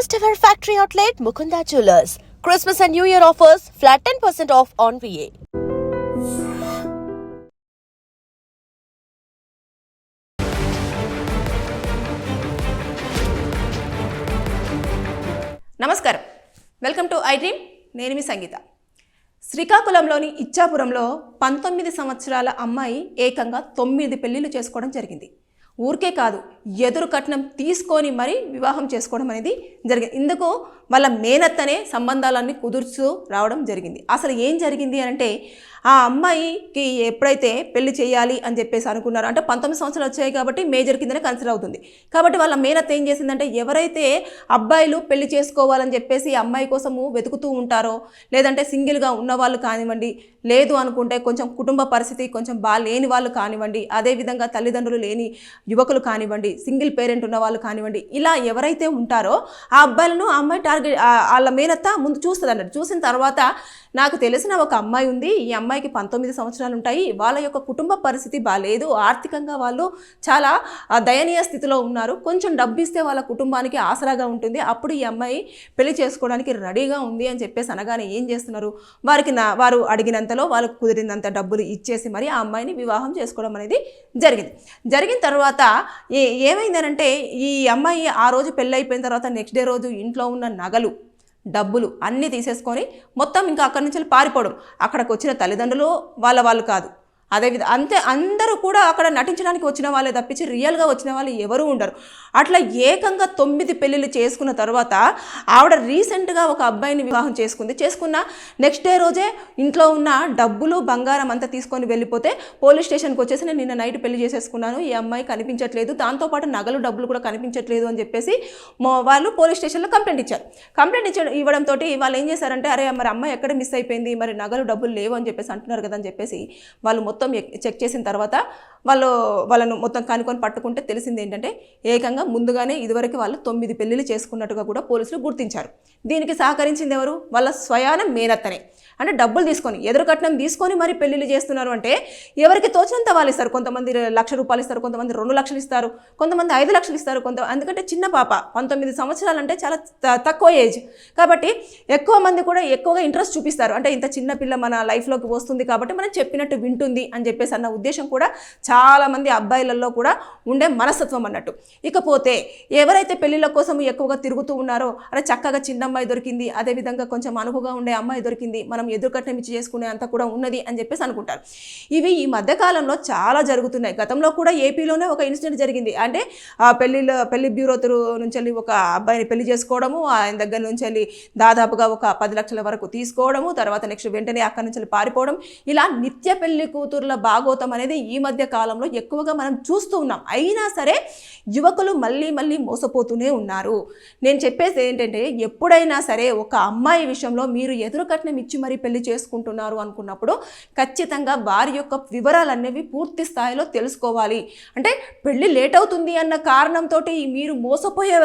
First ever factory outlet Mukunda jewellers Christmas and new year offers flat ten percent off on VA నమస్కారం. Welcome to I dream నేను మీ సంగీత. శ్రీకాకుళంలోని ఇచ్చాపురంలో పంతొమ్మిది సంవత్సరాల అమ్మాయి ఏకంగా తొమ్మిది పెళ్ళిళ్ళు చేసుకోవడం జరిగింది. ఊరికే కాదు ఎదురు కట్నం తీసుకొని మరీ వివాహం చేసుకోవడం అనేది జరిగింది. ఇందుకు వాళ్ళ మేనత్తనే సంబంధాలన్నీ కుదుర్చు రావడం జరిగింది. అసలు ఏం జరిగింది అని అంటే ఆ అమ్మాయికి ఎప్పుడైతే పెళ్ళి చేయాలి అని చెప్పేసి అనుకున్నారు అంటే పంతొమ్మిది సంవత్సరాలు వచ్చాయి కాబట్టి మేజర్ కిందనే కన్సిడర్ అవుతుంది. కాబట్టి వాళ్ళ మేనత్త ఏం చేసిందంటే ఎవరైతే అబ్బాయిలు పెళ్ళి చేసుకోవాలని చెప్పేసి అమ్మాయి కోసము వెతుకుతూ ఉంటారో లేదంటే సింగిల్గా ఉన్న వాళ్ళు కానివ్వండి లేదు అనుకుంటే కొంచెం కుటుంబ పరిస్థితి కొంచెం బాగా లేని వాళ్ళు కానివ్వండి అదేవిధంగా తల్లిదండ్రులు లేని యువకులు కానివ్వండి సింగిల్ పేరెంట్ ఉన్న వాళ్ళు కానివ్వండి ఇలా ఎవరైతే ఉంటారో ఆ అబ్బాయిలను ఆ అమ్మాయి టార్గెట్ వాళ్ళ మేనత్త ముందు చూస్తుంది అన్నట్టు చూసిన తర్వాత నాకు తెలిసిన ఒక అమ్మాయి ఉంది. ఈ అమ్మాయికి పంతొమ్మిది సంవత్సరాలు ఉంటాయి. వాళ్ళ యొక్క కుటుంబ పరిస్థితి బాగాలేదు ఆర్థికంగా వాళ్ళు చాలా దయనీయ స్థితిలో ఉన్నారు. కొంచెం డబ్బు ఇస్తే వాళ్ళ కుటుంబానికి ఆసరాగా ఉంటుంది. అప్పుడు ఈ అమ్మాయి పెళ్ళి చేసుకోవడానికి రెడీగా ఉంది అని చెప్పేసి అనగానే ఏం చేస్తున్నారు? వారికి నా వారు అడిగినంతలో వాళ్ళకు కుదిరినంత డబ్బులు ఇచ్చేసి మరి ఆ అమ్మాయిని వివాహం చేసుకోవడం అనేది జరిగింది. జరిగిన తర్వాత ఈ ఏమైందనంటే ఈ అమ్మాయి ఆ రోజు పెళ్ళి అయిపోయిన తర్వాత నెక్స్ట్ డే రోజు ఇంట్లో ఉన్న నగలు డబ్బులు అన్నీ తీసేసుకొని మొత్తం ఇంకా అక్కడి నుంచి పారిపోవడం. అక్కడికి వచ్చిన తల్లిదండ్రులు వాళ్ళ వాళ్ళు కాదు. అదేవిధ అంతే అందరూ కూడా అక్కడ నటించడానికి వచ్చిన వాళ్ళే తప్పించి రియల్గా వచ్చిన వాళ్ళు ఎవరు ఉండరు. అట్లా ఏకంగా తొమ్మిది పెళ్ళిళ్ళు చేసుకున్న తర్వాత ఆవిడ రీసెంట్గా ఒక అబ్బాయిని వివాహం చేసుకుంది. చేసుకున్న నెక్స్ట్ డే రోజే ఇంట్లో ఉన్న డబ్బులు బంగారం అంతా తీసుకొని వెళ్ళిపోతే పోలీస్ స్టేషన్కి వచ్చేసి నేను నిన్న నైట్ పెళ్ళి చేసేసుకున్నాను. ఈ అమ్మాయి కనిపించట్లేదు. దాంతోపాటు నగలు డబ్బులు కూడా కనిపించట్లేదు అని చెప్పేసి వాళ్ళు పోలీస్ స్టేషన్లో కంప్లైంట్ ఇచ్చారు. కంప్లైంట్ ఇచ్చ ఇవ్వడంతో వాళ్ళు ఏం చేశారంటే అరే మరి అమ్మాయి ఎక్కడ మిస్ అయిపోయింది? మరి నగలు డబ్బులు లేవు అని చెప్పేసి అంటున్నారు కదా అని చెప్పేసి వాళ్ళు మొత్తం మొత్తం చెక్ చేసిన తర్వాత వాళ్ళు వాళ్ళను మొత్తం కనుక్కొని పట్టుకుంటే తెలిసింది ఏంటంటే ఏకంగా ముందుగానే ఇదివరకు వాళ్ళు తొమ్మిది పెళ్ళిళ్ళు చేసుకున్నట్టుగా కూడా పోలీసులు గుర్తించారు. దీనికి సహకరించింది ఎవరు? వాళ్ళ స్వయాన మేనత్తనే. అంటే డబ్బులు తీసుకొని ఎదురు కట్నం తీసుకొని మరి పెళ్ళిళ్ళు చేస్తున్నారు అంటే ఎవరికి తోచినంత వాళ్ళు ఇస్తారు. కొంతమంది లక్ష రూపాయలు ఇస్తారు కొంతమంది రెండు లక్షలు ఇస్తారు కొంతమంది ఐదు లక్షలు ఇస్తారు. కొంత ఎందుకంటే చిన్న పాప పంతొమ్మిది సంవత్సరాలు అంటే చాలా త- తక్కువ ఏజ్. కాబట్టి ఎక్కువ మంది కూడా ఎక్కువగా ఇంట్రెస్ట్ చూపిస్తారు. అంటే ఇంత చిన్న పిల్ల మన లైఫ్లోకి వస్తుంది కాబట్టి మనం చెప్పినట్టు వింటుంది అని చెప్పేసి అన్న ఉద్దేశం కూడా చాలామంది అబ్బాయిలలో కూడా ఉండే మనస్తత్వం అన్నట్టు. ఇకపోతే ఎవరైతే పెళ్ళిళ్ళ కోసం ఎక్కువగా తిరుగుతూ ఉన్నారో అరే చక్కగా చిన్న అమ్మాయి దొరికింది అదేవిధంగా కొంచెం అనువుగా ఉండే అమ్మాయి దొరికింది మనం ఎదురుకట్నం ఇచ్చి చేసుకునే అంత కూడా ఉన్నది అని చెప్పేసి అనుకుంటారు. ఇవి ఈ మధ్యకాలంలో చాలా జరుగుతున్నాయి. గతంలో కూడా ఏపీలోనే ఒక ఇన్సిడెంట్ జరిగింది. అంటే ఆ పెళ్ళిలో పెళ్ళి బ్యూరో నుంచి వెళ్ళి ఒక అబ్బాయిని పెళ్ళి చేసుకోవడము ఆయన దగ్గర నుంచి వెళ్ళి దాదాపుగా ఒక పది లక్షల వరకు తీసుకోవడము తర్వాత నెక్స్ట్ వెంటనే అక్కడి నుంచి వెళ్ళి పారిపోవడం. ఇలా నిత్య పెళ్ళి కూతుర్ల భాగోతం అనేది ఈ మధ్య కాలంలో ఎక్కువగా మనం చూస్తూ ఉన్నాం. అయినా సరే యువకులు మళ్ళీ మళ్ళీ మోసపోతూనే ఉన్నారు. నేను చెప్పేది ఏంటంటే ఎప్పుడైనా సరే ఒక అమ్మాయి విషయంలో మీరు ఎదురు కట్నం ఇచ్చి మరి పెళ్ళి చేసుకుంటున్నారు అనుకున్నప్పుడు ఖచ్చితంగా వారి యొక్క వివరాలు అనేవి పూర్తి స్థాయిలో తెలుసుకోవాలి. అంటే పెళ్ళి లేట్ అవుతుంది అన్న కారణంతో మీరు మోసపోయే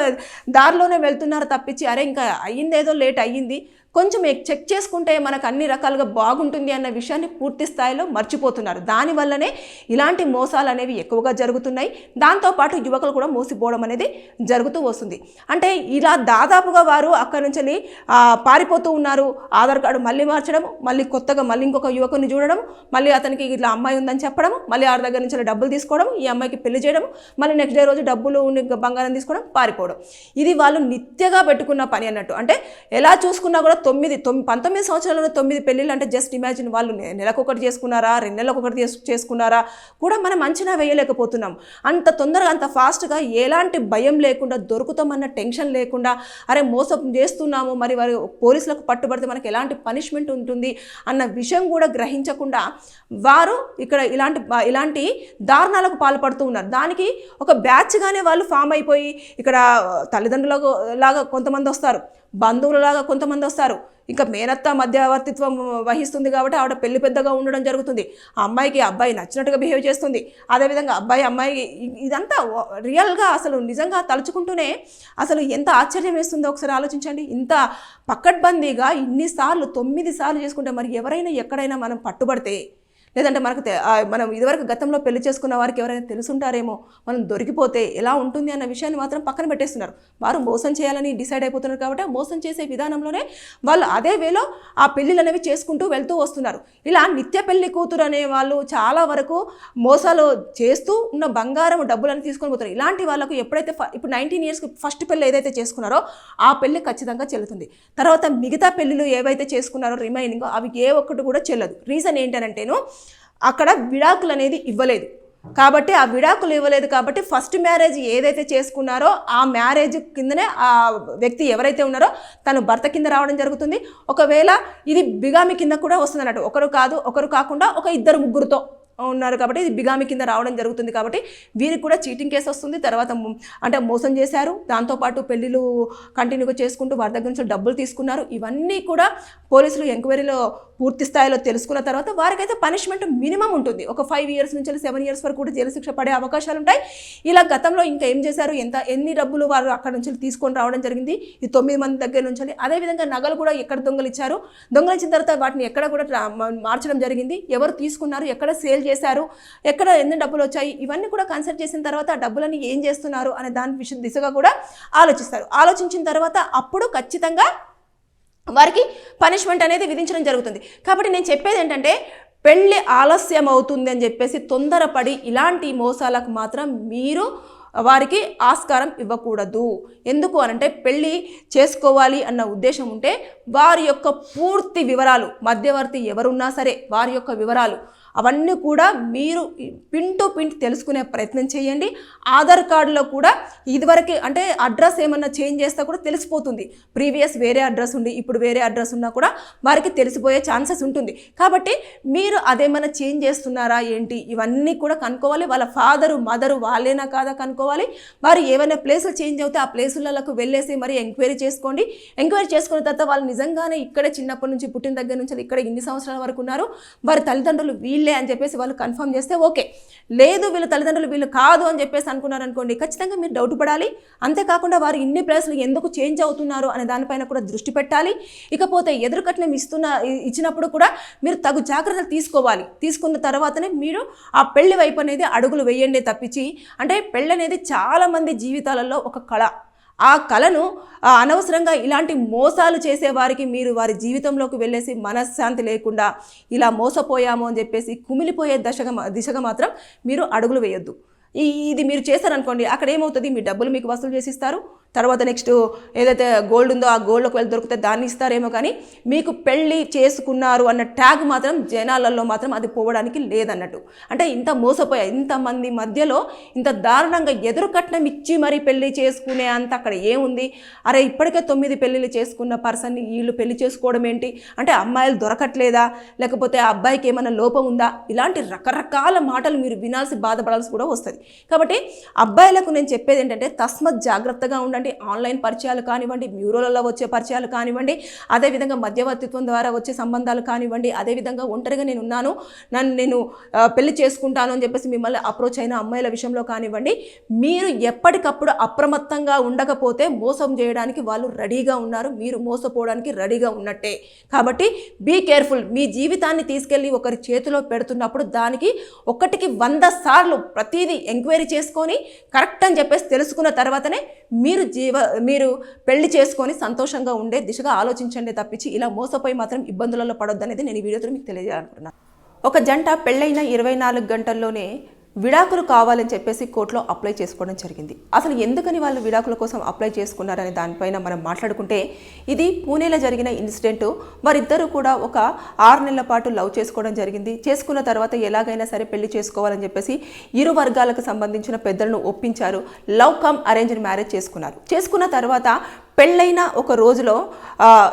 దారిలోనే వెళ్తున్నారు తప్పించి అరే ఇంకా అయ్యిందేదో లేట్ అయ్యింది. కొంచెం చెక్ చేసుకుంటే మనకు అన్ని రకాలుగా బాగుంటుంది అన్న విషయాన్ని పూర్తి స్థాయిలో మర్చిపోతున్నారు. దానివల్లనే ఇలాంటి మోసాలు అనేవి ఎక్కువగా జరుగుతున్నాయి. దాంతోపాటు యువకులు కూడా మోసిపోవడం అనేది జరుగుతూ వస్తుంది. అంటే ఇలా దాదాపుగా వారు అక్కడి నుంచి పారిపోతూ ఉన్నారు. ఆధార్ కార్డు మళ్ళీ మార్చడం మళ్ళీ కొత్తగా మళ్ళీ ఇంకొక యువకుని చూడడం మళ్ళీ అతనికి ఇట్లా అమ్మాయి ఉందని చెప్పడం మళ్ళీ ఆడ దగ్గర నుంచి డబ్బులు తీసుకోవడం ఈ అమ్మాయికి పెళ్ళి చేయడం మళ్ళీ నెక్స్ట్ డే రోజు డబ్బులు బంగారం తీసుకోవడం పారిపోవడం. ఇది వాళ్ళు నిత్యగా పెట్టుకున్న పని అన్నట్టు. అంటే ఎలా చూసుకున్నా కూడా తొమ్మిది తొమ్మిది పంతొమ్మిది సంవత్సరాలలో తొమ్మిది పెళ్ళిళ్ళు అంటే జస్ట్ ఇమాజిన్ వాళ్ళు నెలకొకటి చేసుకున్నారా రెండు నెలలకు ఒకటి చేసుకున్నారా కూడా మనం అంచనా వేయలేకపోతున్నాం. అంత తొందరగా అంత ఫాస్ట్గా ఎలాంటి భయం లేకుండా దొరుకుతామన్న టెన్షన్ లేకుండా అరే మోసం చేస్తున్నాము మరి వారి పోలీసులకు పట్టుబడితే మనకి ఎలాంటి పనిష్మెంట్ ఉంటుంది అన్న విషయం కూడా గ్రహించకుండా వారు ఇక్కడ ఇలాంటి ఇలాంటి దారుణాలకు పాల్పడుతూ ఉన్నారు. దానికి ఒక బ్యాచ్గానే వాళ్ళు ఫామ్ అయిపోయి ఇక్కడ తల్లిదండ్రులకు లాగా కొంతమంది వస్తారు. బంధువులలాగా కొంతమంది వస్తారు. ఇంకా మేనత్త మధ్యవర్తిత్వం వహిస్తుంది కాబట్టి ఆవిడ పెళ్ళి పెద్దగా ఉండడం జరుగుతుంది. ఆ అమ్మాయికి అబ్బాయి నచ్చినట్టుగా బిహేవ్ చేస్తుంది. అదేవిధంగా అబ్బాయి అమ్మాయి ఇదంతా రియల్గా అసలు నిజంగా తలుచుకుంటూనే అసలు ఎంత ఆశ్చర్యం వేస్తుందో ఒకసారి ఆలోచించండి. ఇంత పక్కడ్బందీగా ఇన్నిసార్లు తొమ్మిది సార్లు చేసుకుంటే మరి ఎవరైనా ఎక్కడైనా మనం పట్టుబడితే లేదంటే మనకు మనం ఇదివరకు గతంలో పెళ్ళి చేసుకున్న వారికి ఎవరైనా తెలుసుంటారేమో మనం దొరికిపోతే ఎలా ఉంటుంది అన్న విషయాన్ని మాత్రం పక్కన పెట్టేస్తున్నారు. వారు మోసం చేయాలని డిసైడ్ అయిపోతున్నారు కాబట్టి మోసం చేసే విధానంలోనే వాళ్ళు అదే వేలో ఆ పెళ్ళిళ్ళు అనేవి చేసుకుంటూ వెళ్తూ వస్తున్నారు. ఇలా నిత్య పెళ్ళి కూతురు అనే వాళ్ళు చాలా వరకు మోసాలు చేస్తూ ఉన్న బంగారం డబ్బులను తీసుకొని పోతారు ఇలాంటి వాళ్ళకు ఎప్పుడైతే ఇప్పుడు నైన్టీన్ ఇయర్స్కి ఫస్ట్ పెళ్ళి ఏదైతే చేసుకున్నారో ఆ పెళ్ళి ఖచ్చితంగా చెల్లుతుంది. తర్వాత మిగతా పెళ్ళిళ్ళు ఏవైతే చేసుకున్నారో రిమైనింగ్ అవి ఏ ఒక్కటి కూడా చెల్లదు. రీజన్ ఏంటనంటేను అక్కడ విడాకులు అనేది ఇవ్వలేదు. కాబట్టి ఆ విడాకులు ఇవ్వలేదు కాబట్టి ఫస్ట్ మ్యారేజ్ ఏదైతే చేసుకున్నారో ఆ మ్యారేజ్ కిందనే ఆ వ్యక్తి ఎవరైతే ఉన్నారో తను భర్త కింద రావడం జరుగుతుంది. ఒకవేళ ఇది బిగామి కింద కూడా వస్తుంది అన్నట్టు ఒకరు కాదు ఒకరు కాకుండా ఒక ఇద్దరు ముగ్గురుతో. ఉన్నారు కాబట్టి ఇది బిగామి కింద రావడం జరుగుతుంది కాబట్టి వీరికి కూడా చీటింగ్ కేసు వస్తుంది. తర్వాత అంటే మోసం చేశారు. దాంతోపాటు పెళ్ళిళ్ళు కంటిన్యూగా చేసుకుంటూ వారి దగ్గర నుంచి డబ్బులు తీసుకున్నారు. ఇవన్నీ కూడా పోలీసులు ఎంక్వైరీలో పూర్తి స్థాయిలో తెలుసుకున్న తర్వాత వారికైతే పనిష్మెంట్ మినిమం ఉంటుంది. ఒక ఫైవ్ ఇయర్స్ నుంచి సెవెన్ ఇయర్స్ వరకు కూడా జైలు శిక్ష పడే అవకాశాలు ఉంటాయి. ఇలా గతంలో ఇంకా ఏం చేశారు? ఎంత ఎన్ని డబ్బులు వారు అక్కడ నుంచి తీసుకొని రావడం జరిగింది? ఈ తొమ్మిది మంది దగ్గర నుంచి అదేవిధంగా నగలు కూడా ఎక్కడ దొంగలు ఇచ్చారు దొంగలించిన తర్వాత వాటిని ఎక్కడ కూడా మార్చడం జరిగింది. ఎవరు తీసుకున్నారు? ఎక్కడ సేల్ చేశారు? ఎక్కడ ఎన్ని డబ్బులు వచ్చాయి? ఇవన్నీ కూడా కన్సల్ట్ చేసిన తర్వాత ఆ డబ్బులని ఏం చేస్తున్నారు అనే దాని విషయం దిశగా కూడా ఆలోచిస్తారు. ఆలోచించిన తర్వాత అప్పుడు ఖచ్చితంగా వారికి పనిష్మెంట్ అనేది విధించడం జరుగుతుంది. కాబట్టి నేను చెప్పేది ఏంటంటే పెళ్ళి ఆలస్యం అవుతుంది అని చెప్పేసి తొందరపడి ఇలాంటి మోసాలకు మాత్రం మీరు వారికి ఆస్కారం ఇవ్వకూడదు. ఎందుకు అనంటే పెళ్ళి చేసుకోవాలి అన్న ఉద్దేశం ఉంటే వారి యొక్క పూర్తి వివరాలు మధ్యవర్తి ఎవరున్నా సరే వారి యొక్క వివరాలు అవన్నీ కూడా మీరు పిన్ టు పిన్ తెలుసుకునే ప్రయత్నం చేయండి. ఆధార్ కార్డులో కూడా ఇదివరకే అంటే అడ్రస్ ఏమన్నా చేంజ్ చేస్తే కూడా తెలిసిపోతుంది. ప్రీవియస్ వేరే అడ్రస్ ఉండి ఇప్పుడు వేరే అడ్రస్ ఉన్నా కూడా వారికి తెలిసిపోయే ఛాన్సెస్ ఉంటుంది. కాబట్టి మీరు అదేమైనా చేంజ్ చేస్తున్నారా ఏంటి? ఇవన్నీ కూడా కనుక్కోవాలి. వాళ్ళ ఫాదరు మదరు వాళ్ళేనా కాదా కనుక్కోవాలి వారు ఏమైనా ప్లేసులు చేంజ్ అవుతే ఆ ప్లేసులకు వెళ్ళేసి మరి ఎంక్వైరీ చేసుకోండి. ఎంక్వైరీ చేసుకున్న తర్వాత వాళ్ళు నిజంగానే ఇక్కడే చిన్నప్పటి నుంచి పుట్టిన దగ్గర నుంచి ఇక్కడ ఇన్ని సంవత్సరాల వరకు ఉన్నారు. వారి తల్లిదండ్రులు వీళ్ళే అని చెప్పేసి వాళ్ళు కన్ఫర్మ్ చేస్తే ఓకే. లేదు వీళ్ళ తల్లిదండ్రులు వీళ్ళు కాదు అని చెప్పేసి అనుకున్నారు అనుకోండి ఖచ్చితంగా మీరు డౌట్ పడాలి. అంతేకాకుండా వారు ఇన్ని ప్లేసులు ఎందుకు చేంజ్ అవుతున్నారు అనే దానిపైన కూడా దృష్టి పెట్టాలి. ఇకపోతే ఎదురు కట్నం ఇస్తున్న ఇచ్చినప్పుడు కూడా మీరు తగు జాగ్రత్తలు తీసుకోవాలి. తీసుకున్న తర్వాతనే మీరు ఆ పెళ్ళి వైపు అనేది అడుగులు వేయండి తప్పించి. అంటే పెళ్ళి అనేది చాలామంది జీవితాలలో ఒక కళ. ఆ కళను ఆ, అనవసరంగా ఇలాంటి మోసాలు చేసేవారికి మీరు వారి జీవితంలోకి వెళ్ళేసి మనశ్శాంతి లేకుండా ఇలా మోసపోయాము అని చెప్పేసి కుమిలిపోయే దశగా దిశగా మాత్రం మీరు అడుగులు వేయొద్దు. ఇది మీరు చేశారనుకోండి అక్కడ ఏమవుతుంది? మీ డబ్బులు మీకు వసూలు చేసిస్తారు. తర్వాత నెక్స్ట్ ఏదైతే గోల్డ్ ఉందో ఆ గోల్డ్లోకి వెళ్ళి దొరికితే దాన్ని ఇస్తారేమో కానీ మీకు పెళ్ళి చేసుకున్నారు అన్న ట్యాగ్ మాత్రం జనాలలో మాత్రం అది పోవడానికి లేదన్నట్టు. అంటే ఇంత మోసపోయా ఇంతమంది మధ్యలో ఇంత దారుణంగా ఎదురు కట్నం ఇచ్చి మరీ పెళ్ళి చేసుకునే అంత అక్కడ ఏముంది? అరే ఇప్పటికే తొమ్మిది పెళ్ళిళ్ళు చేసుకున్న పర్సన్ని వీళ్ళు పెళ్ళి చేసుకోవడం ఏంటి? అంటే అమ్మాయిలు దొరకట్లేదా? లేకపోతే ఆ అబ్బాయికి ఏమైనా లోపం ఉందా? ఇలాంటి రకరకాల మాటలు మీరు వినాల్సి బాధపడాల్సి కూడా వస్తుంది. కాబట్టి అబ్బాయిలకు నేను చెప్పేది ఏంటంటే తస్మత్ జాగ్రత్తగా ఉండండి. ఆన్లైన్ పరిచయాలు కానివ్వండి మ్యూరోలలో వచ్చే పరిచయాలు కానివ్వండి అదేవిధంగా మధ్యవర్తిత్వం ద్వారా వచ్చే సంబంధాలు కానివ్వండి అదేవిధంగా ఒంటరిగా నేను ఉన్నాను నన్ను నేను పెళ్ళి చేసుకుంటాను అని చెప్పేసి మిమ్మల్ని అప్రోచ్ అయిన అమ్మాయిల విషయంలో కానివ్వండి మీరు ఎప్పటికప్పుడు అప్రమత్తంగా ఉండకపోతే మోసం చేయడానికి వాళ్ళు రెడీగా ఉన్నారు మీరు మోసపోవడానికి రెడీగా ఉన్నట్టే. కాబట్టి బీ కేర్ఫుల్ మీ జీవితాన్ని తీసుకెళ్ళి ఒకరి చేతిలో పెడుతున్నప్పుడు దానికి ఒకటికి వంద సార్లు ప్రతిదీ ఎంక్వైరీ చేసుకొని కరెక్ట్ అని చెప్పేసి తెలుసుకున్న తర్వాతనే మీరు జీవ మీరు పెళ్ళి చేసుకొని సంతోషంగా ఉండే దిశగా ఆలోచించండి తప్పించి ఇలా మోసపోయి మాత్రం ఇబ్బందులలో పడొద్దనేది నేను ఈ వీడియోతో మీకు తెలియజేయాలనుకుంటున్నాను. ఒక జంట పెళ్ళైన ఇరవై నాలుగు గంటల్లోనే విడాకులు కావాలని చెప్పేసి కోర్టులో అప్లై చేసుకోవడం జరిగింది. అసలు ఎందుకని వాళ్ళు విడాకుల కోసం అప్లై చేసుకున్నారనే దానిపైన మనం మాట్లాడుకుంటే ఇది పూణేలో జరిగిన ఇన్సిడెంట్. వారిద్దరూ కూడా ఒక ఆరు నెలల పాటు లవ్ చేసుకోవడం జరిగింది. చేసుకున్న తర్వాత ఎలాగైనా సరే పెళ్ళి చేసుకోవాలని చెప్పేసి ఇరు వర్గాలకు సంబంధించిన పెద్దలను ఒప్పించారు. లవ్ కమ్ అరేంజ్డ్ మ్యారేజ్ చేసుకున్నారు. చేసుకున్న తర్వాత పెళ్ళైన ఒక రోజులో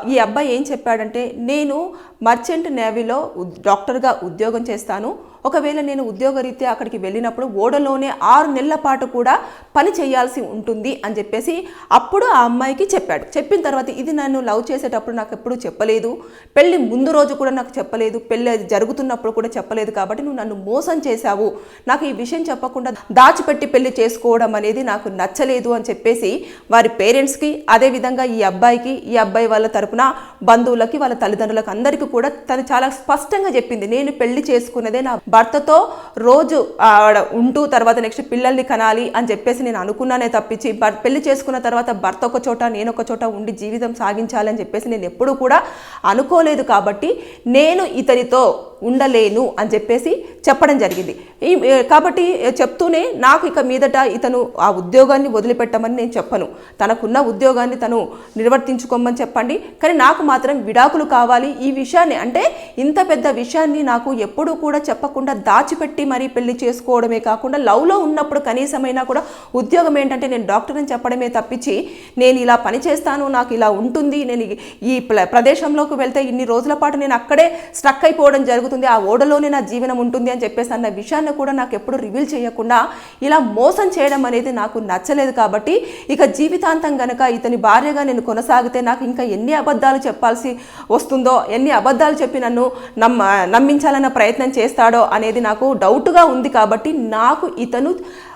ఈ అబ్బాయి ఏం చెప్పాడంటే నేను మర్చెంట్ నేవీలో ఉద్- డాక్టర్గా ఉద్యోగం చేస్తాను. ఒకవేళ నేను ఉద్యోగరీత్యా అక్కడికి వెళ్ళినప్పుడు ఓడలోనే ఆరు నెలల పాటు కూడా పని చేయాల్సి ఉంటుంది అని చెప్పేసి అప్పుడు ఆ అమ్మాయికి చెప్పాడు. చెప్పిన తర్వాత ఇది నన్ను లవ్ చేసేటప్పుడు నాకు ఎప్పుడు చెప్పలేదు. పెళ్ళి ముందు రోజు కూడా నాకు చెప్పలేదు. పెళ్ళి అది జరుగుతున్నప్పుడు కూడా చెప్పలేదు కాబట్టి నువ్వు నన్ను మోసం చేశావు. నాకు ఈ విషయం చెప్పకుండా దాచిపెట్టి పెళ్ళి చేసుకోవడం అనేది నాకు నచ్చలేదు అని చెప్పేసి వారి పేరెంట్స్కి అదేవిధంగా ఈ అబ్బాయికి ఈ అబ్బాయి వాళ్ళ తరపున బంధువులకి వాళ్ళ తల్లిదండ్రులకు అందరికీ కూడా తను చాలా స్పష్టంగా చెప్పింది. నేను పెళ్ళి చేసుకున్నదే నా భర్తతో రోజు ఆడ ఉంటూ తర్వాత నెక్స్ట్ పిల్లల్ని కనాలి అని చెప్పేసి నేను అనుకున్నానే తప్పించి పెళ్ళి చేసుకున్న తర్వాత భర్త ఒక చోట నేను ఒక చోట ఉండి జీవితం సాగించాలి అని చెప్పేసి నేను ఎప్పుడూ కూడా అనుకోలేదు కాబట్టి నేను ఇతనితో ఉండలేను అని చెప్పేసి చెప్పడం జరిగింది. ఈ కాబట్టి చెప్తూనే నాకు ఇక మీదట ఇతను ఆ ఉద్యోగాన్ని వదిలిపెట్టమని నేను చెప్పను. తనకున్న ఉద్యోగాన్ని తను నిర్వర్తించుకోమని చెప్పండి. కానీ నాకు మాత్రం విడాకులు కావాలి ఈ విషయాన్ని. అంటే ఇంత పెద్ద విషయాన్ని నాకు ఎప్పుడూ కూడా చెప్పకుండా దాచిపెట్టి మరీ పెళ్ళి చేసుకోవడమే కాకుండా లవ్లో ఉన్నప్పుడు కనీసమైనా కూడా ఉద్యోగం ఏంటంటే నేను డాక్టర్ అని చెప్పడమే తప్పించి నేను ఇలా పని చేస్తాను నాకు ఇలా ఉంటుంది నేను ఈ- ప్రదేశంలోకి వెళ్తే ఇన్ని రోజుల పాటు నేను అక్కడే స్ట్రక్ అయిపోవడం జరుగుతుంది. ఆ ఓడలోనే నా జీవనం ఉంటుంది అని చెప్పేసి అన్న విషయాన్ని కూడా నాకు ఎప్పుడు రివీల్ చేయకుండా ఇలా మోసం చేయడం అనేది నాకు నచ్చలేదు కాబట్టి ఇక జీవితాంతం గనక ఇతని భార్యగా నేను కొనసాగితే నాకు ఇంకా ఎన్ని అబద్ధాలు చెప్పాల్సి వస్తుందో ఎన్ని అబద్ధాలు చెప్పి నన్ను నమ్మ నమ్మించాలన్న ప్రయత్నం చేస్తాడో అనేది నాకు డౌట్గా ఉంది కాబట్టి నాకు ఇతను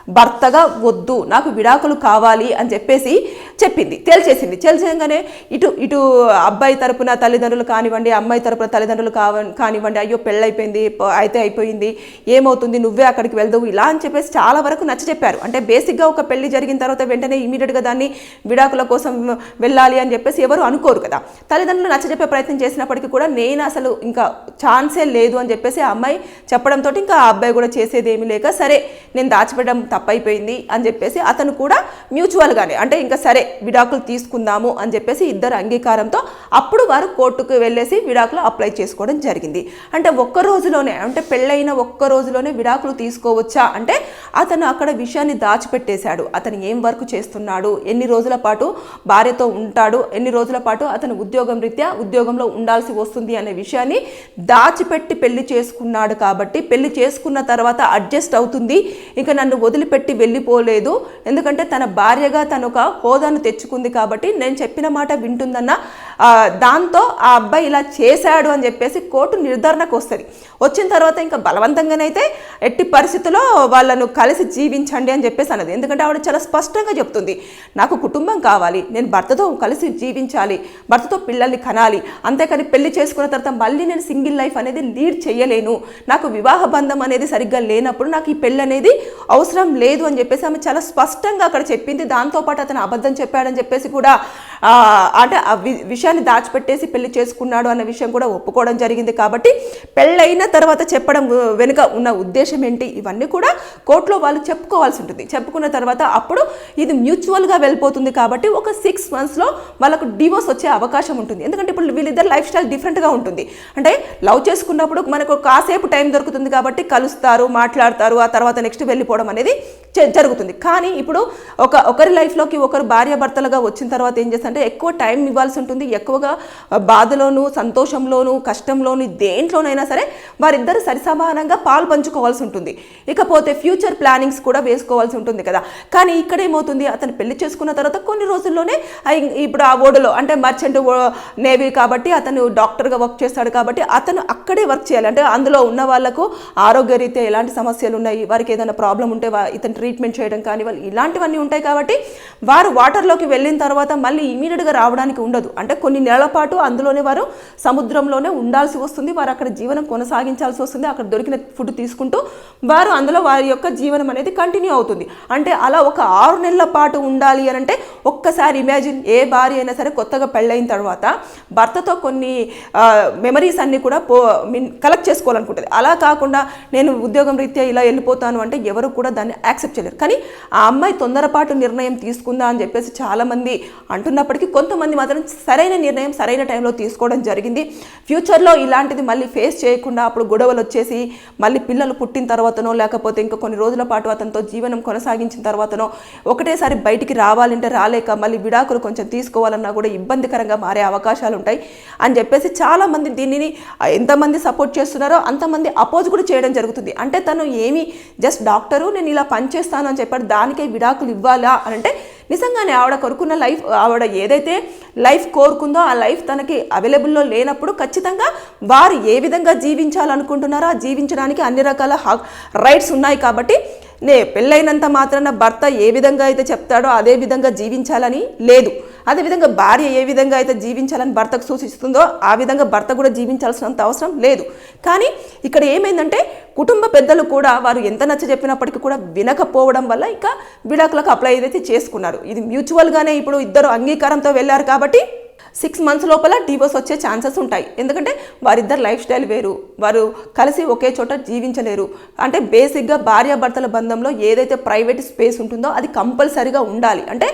భర్తగా వద్దు నాకు విడాకులు కావాలి అని చెప్పేసి చెప్పింది. తేల్చేసింది. తేల్చేయగానే ఇటు ఇటు అబ్బాయి తరపున తల్లిదండ్రులు కానివ్వండి అమ్మాయి తరపున తల్లిదండ్రులు కావ కానివ్వండి అయ్యో పెళ్ళైపోయింది అయితే అయిపోయింది ఏమవుతుంది నువ్వే అక్కడికి వెళ్దావు ఇలా అని చెప్పేసి చాలా వరకు నచ్చ చెప్పారు. అంటే బేసిక్గా ఒక పెళ్ళి జరిగిన తర్వాత వెంటనే ఇమీడియట్గా దాన్ని విడాకుల కోసం వెళ్ళాలి అని చెప్పేసి ఎవరు అనుకోరు కదా. తల్లిదండ్రులు నచ్చజెప్పే ప్రయత్నం చేసినప్పటికీ కూడా నేను అసలు ఇంకా ఛాన్సే లేదు అని చెప్పేసి ఆ అమ్మాయి చెప్పడంతో ఇంకా ఆ అబ్బాయి కూడా చేసేది ఏమీ లేక సరే నేను దాచిపెట్టడం తప్పైపోయింది అని చెప్పేసి అతను కూడా మ్యూచువల్గానే అంటే ఇంకా సరే విడాకులు తీసుకుందాము అని చెప్పేసి ఇద్దరు అంగీకారంతో అప్పుడు వారు కోర్టుకు వెళ్ళేసి విడాకులు అప్లై చేసుకోవడం జరిగింది. అంటే ఒక్క రోజులోనే అంటే పెళ్ళైన ఒక్క రోజులోనే విడాకులు తీసుకోవచ్చా? అంటే అతను అక్కడ విషయాన్ని దాచిపెట్టేశాడు. అతను ఏం వర్క్ చేస్తున్నాడు? ఎన్ని రోజుల పాటు భార్యతో ఉంటాడు? ఎన్ని రోజుల పాటు అతను ఉద్యోగం రీత్యా ఉద్యోగంలో ఉండాల్సి వస్తుంది అనే విషయాన్ని దాచిపెట్టి పెళ్ళి చేసుకున్నాడు కాబట్టి పెళ్ళి చేసుకున్న తర్వాత అడ్జస్ట్ అవుతుంది. ఇంకా నన్ను వదిలి వదిలిపెట్టి వెళ్ళిపోలేదు. ఎందుకంటే తన భార్యగా తను ఒక హోదాను తెచ్చుకుంది కాబట్టి నేను చెప్పిన మాట వింటుందన్న దాంతో ఆ అబ్బాయి ఇలా చేశాడు అని చెప్పేసి కోర్టు నిర్ధారణకు వస్తుంది. వచ్చిన తర్వాత ఇంకా బలవంతంగానైతే ఎట్టి పరిస్థితుల్లో వాళ్ళను కలిసి జీవించండి అని చెప్పేసి అన్నది. ఎందుకంటే ఆవిడ చాలా స్పష్టంగా చెప్తుంది నాకు కుటుంబం కావాలి నేను భర్తతో కలిసి జీవించాలి భర్తతో పిల్లల్ని కనాలి అంతేకాని పెళ్ళి చేసుకున్న తర్వాత మళ్ళీ నేను సింగిల్ లైఫ్ అనేది లీడ్ చేయలేను నాకు వివాహ బంధం అనేది సరిగ్గా లేనప్పుడు నాకు ఈ పెళ్ళి అనేది అవసరం లేదు అని చెప్పేసి ఆమె చాలా స్పష్టంగా అక్కడ చెప్పింది. దాంతోపాటు అతను అబద్ధం చెప్పాడని చెప్పేసి కూడా అంటే ఆ వి- విషయాన్ని దాచిపెట్టేసి పెళ్ళి చేసుకున్నాడు అన్న విషయం కూడా ఒప్పుకోవడం జరిగింది కాబట్టి పెళ్ళైన తర్వాత చెప్పడం వెనుక ఉన్న ఉద్దేశం ఏంటి? ఇవన్నీ కూడా కోర్టులో వాళ్ళు చెప్పుకోవాల్సి ఉంటుంది. చెప్పుకున్న తర్వాత అప్పుడు ఇది మ్యూచువల్గా వెళ్ళిపోతుంది కాబట్టి ఒక సిక్స్ మంత్స్లో వాళ్ళకు డివోర్స్ వచ్చే అవకాశం ఉంటుంది. ఎందుకంటే ఇప్పుడు వీళ్ళిద్దరు లైఫ్ స్టైల్ డిఫరెంట్గా ఉంటుంది. అంటే లవ్ చేసుకున్నప్పుడు మనకు కాసేపు టైం దొరుకుతుంది కాబట్టి కలుస్తారు మాట్లాడతారు ఆ తర్వాత నెక్స్ట్ వెళ్ళిపోవడం అనేది జరుగుతుంది. కానీ ఇప్పుడు ఒక ఒకరి లైఫ్లోకి ఒకరు భార్యాభర్తలుగా వచ్చిన తర్వాత ఏం చేస్తారు? అంటే ఎక్కువ టైం ఇవ్వాల్సి ఉంటుంది. ఎక్కువగా బాధలోను సంతోషంలోను కష్టంలోను దేంట్లోనైనా సరే వారిద్దరు సరిసమానంగా పాలు పంచుకోవాల్సి ఉంటుంది. ఇకపోతే ఫ్యూచర్ ప్లానింగ్స్ కూడా వేసుకోవాల్సి ఉంటుంది కదా. కానీ ఇక్కడ ఏమవుతుంది? అతను పెళ్ళి చేసుకున్న తర్వాత కొన్ని రోజుల్లోనే ఇప్పుడు ఆ ఓడలో అంటే మర్చెంట్ నేవీ కాబట్టి అతను డాక్టర్గా వర్క్ చేస్తాడు కాబట్టి అతను అక్కడే వర్క్ చేయాలి. అంటే అందులో ఉన్న వాళ్ళకు ఆరోగ్యరీత్యా ఎలాంటి సమస్యలు ఉన్నాయి? వారికి ఏదైనా ప్రాబ్లం ఉంటే వా- ఇతను ట్రీట్మెంట్ చేయడం కానీ వాళ్ళు ఇలాంటివన్నీ ఉంటాయి కాబట్టి వారు వాటర్లోకి వెళ్ళిన తర్వాత మళ్ళీ ఇమీడియట్గా రావడానికి ఉండదు. అంటే కొన్ని నెలల పాటు అందులోనే వారు సముద్రంలోనే ఉండాల్సి వస్తుంది. వారు అక్కడ జీవనం కొనసాగించాల్సి వస్తుంది. అక్కడ దొరికిన ఫుడ్ తీసుకుంటూ వారు అందులో వారి యొక్క జీవనం అనేది కంటిన్యూ అవుతుంది. అంటే అలా ఒక ఆరు నెలల పాటు ఉండాలి అని అంటే ఒక్కసారి ఇమాజిన్ ఏ భార్య అయినా సరే కొత్తగా పెళ్ళైన తర్వాత భర్తతో కొన్ని మెమరీస్ అన్నీ కూడా పో మీన్ కలెక్ట్ చేసుకోవాలనుకుంటుంది. అలా కాకుండా నేను ఉద్యోగం రీత్యా ఇలా వెళ్ళిపోతాను అంటే ఎవరు కూడా దాన్ని యాక్సెప్ట్ చేయలేరు. కానీ ఆ అమ్మాయి తొందరపాటు నిర్ణయం తీసుకుందా అని చెప్పేసి చాలామంది అంటున్న ఉన్నప్పటికీ కొంతమంది మాత్రం సరైన నిర్ణయం సరైన టైంలో తీసుకోవడం జరిగింది. ఫ్యూచర్లో ఇలాంటిది మళ్ళీ ఫేస్ చేయకుండా అప్పుడు గొడవలు వచ్చేసి మళ్ళీ పిల్లలు పుట్టిన తర్వాతనో లేకపోతే ఇంకా కొన్ని రోజుల పాటు అతనితో జీవనం కొనసాగించిన తర్వాతనో ఒకటేసారి బయటికి రావాలంటే రాలేక మళ్ళీ విడాకులు కొంచెం తీసుకోవాలన్నా కూడా ఇబ్బందికరంగా మారే అవకాశాలు ఉంటాయి అని చెప్పేసి చాలామంది దీనిని ఎంతమంది సపోర్ట్ చేస్తున్నారో అంతమంది అపోజ్ కూడా చేయడం జరుగుతుంది. అంటే తను ఏమి జస్ట్ డాక్టరు నేను ఇలా పనిచేస్తాను అని చెప్పాడు. దానికే విడాకులు ఇవ్వాలా అని అంటే నిజంగానే ఆవిడ కొరుకున్న లైఫ్ ఆవిడ ఏదైతే లైఫ్ కోరుకుందో ఆ లైఫ్ తనకి అవైలబుల్లో లేనప్పుడు ఖచ్చితంగా వారు ఏ విధంగా జీవించాలనుకుంటున్నారో ఆ జీవించడానికి అన్ని రకాల రైట్స్ ఉన్నాయి కాబట్టి నే పెళ్ళైనంత మాత్రాన భర్త ఏ విధంగా అయితే చెప్తాడో అదే విధంగా జీవించాలని లేదు. అదేవిధంగా భార్య ఏ విధంగా అయితే జీవించాలని భర్తకు సూచిస్తుందో ఆ విధంగా భర్త కూడా జీవించాల్సినంత అవసరం లేదు. కానీ ఇక్కడ ఏమైందంటే కుటుంబ పెద్దలు కూడా వారు ఎంత నచ్చ చెప్పినప్పటికీ కూడా వినకపోవడం వల్ల ఇక విడాకులకు అప్లై ఏదైతే చేసుకున్నారు. ఇది మ్యూచువల్గానే ఇప్పుడు ఇద్దరు అంగీకారంతో వెళ్ళారు కాబట్టి సిక్స్ మంత్స్ లోపల డివోర్స్ వచ్చే ఛాన్సెస్ ఉంటాయి. ఎందుకంటే వారిద్దరు లైఫ్ స్టైల్ వేరు. వారు కలిసి ఒకే చోట జీవించలేరు. అంటే బేసిక్గా భార్యాభర్తల బంధంలో ఏదైతే ప్రైవేట్ స్పేస్ ఉంటుందో అది కంపల్సరీగా ఉండాలి. అంటే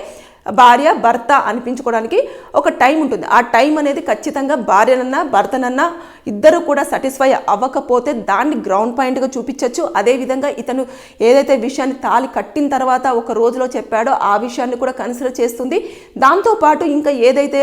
భార్య భర్త అనిపించుకోవడానికి ఒక టైం ఉంటుంది. ఆ టైం అనేది ఖచ్చితంగా భార్యనన్నా భర్తనన్నా ఇద్దరు కూడా సాటిస్ఫై అవ్వకపోతే దాన్ని గ్రౌండ్ పాయింట్గా చూపించవచ్చు అదేవిధంగా ఇతను ఏదైతే విషయాన్ని తాలి కట్టిన తర్వాత ఒక రోజులో చెప్పాడో ఆ విషయాన్ని కూడా కన్సిడర్ చేస్తుంది. దాంతోపాటు ఇంకా ఏదైతే